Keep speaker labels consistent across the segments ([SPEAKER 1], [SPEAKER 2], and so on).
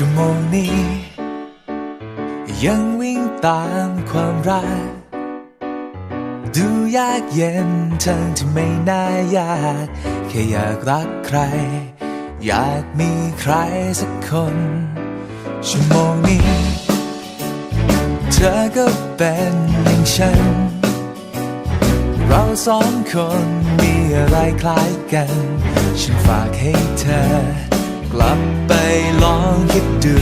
[SPEAKER 1] ชั่วโมงนี้ ยังวิ่งตามความรัก ดูยากเย็นทั้งที่ไม่น่ายาก แค่อยากรักใคร อยากมีใครสักคน ชั่วโมงนี้ เธอก็เป็นอย่างฉัน เราสองคนมีอะไรคล้ายกัน ฉันฝากให้เธอ กลับไปลองคิดดู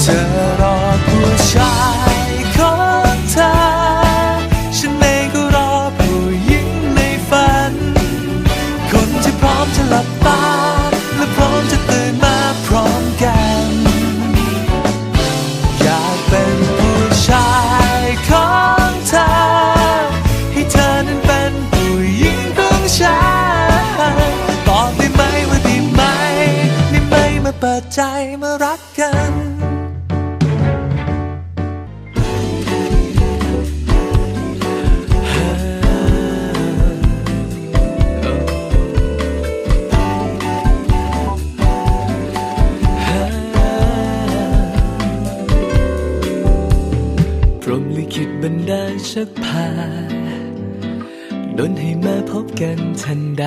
[SPEAKER 1] เธอรอผู้ชายของเธอ ฉันเองก็รอผู้หญิงในฝัน คนที่พร้อมจะหลับตา เปิดใจมารักกันพรมลิขิตบันดาลชักพาดนให้มาพบกันทันใด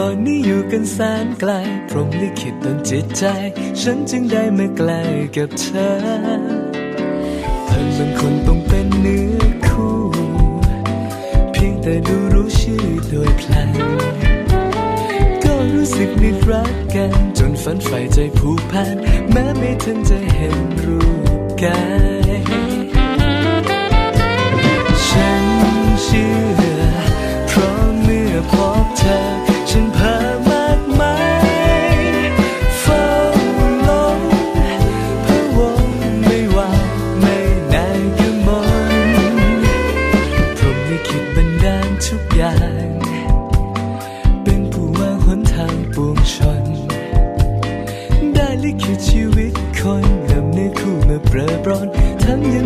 [SPEAKER 1] ก่อนนี้อยู่กันแสนไกล พรมลิขิตดนจิตใจ ฉันจึงได้มาใกล้กับเธอเธอเป็นคนต้องเป็นเนื้อคู่ เพียงแต่ดูรู้ชื่อโดยพลัน ก็รู้สึกนึกรักกัน จนฝันใฝ่ใจผูกพัน แม้ไม่ทันจะเห็นรูปกายฉันเชื่อ ปรอปรอนทั้งยัง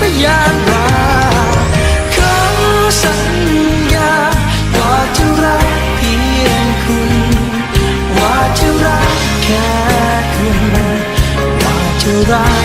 [SPEAKER 2] พยานว่าขอสัญญาว่าจะรักเพียงคุณ ว่าจะรักแค่คุณ ว่าจะรัก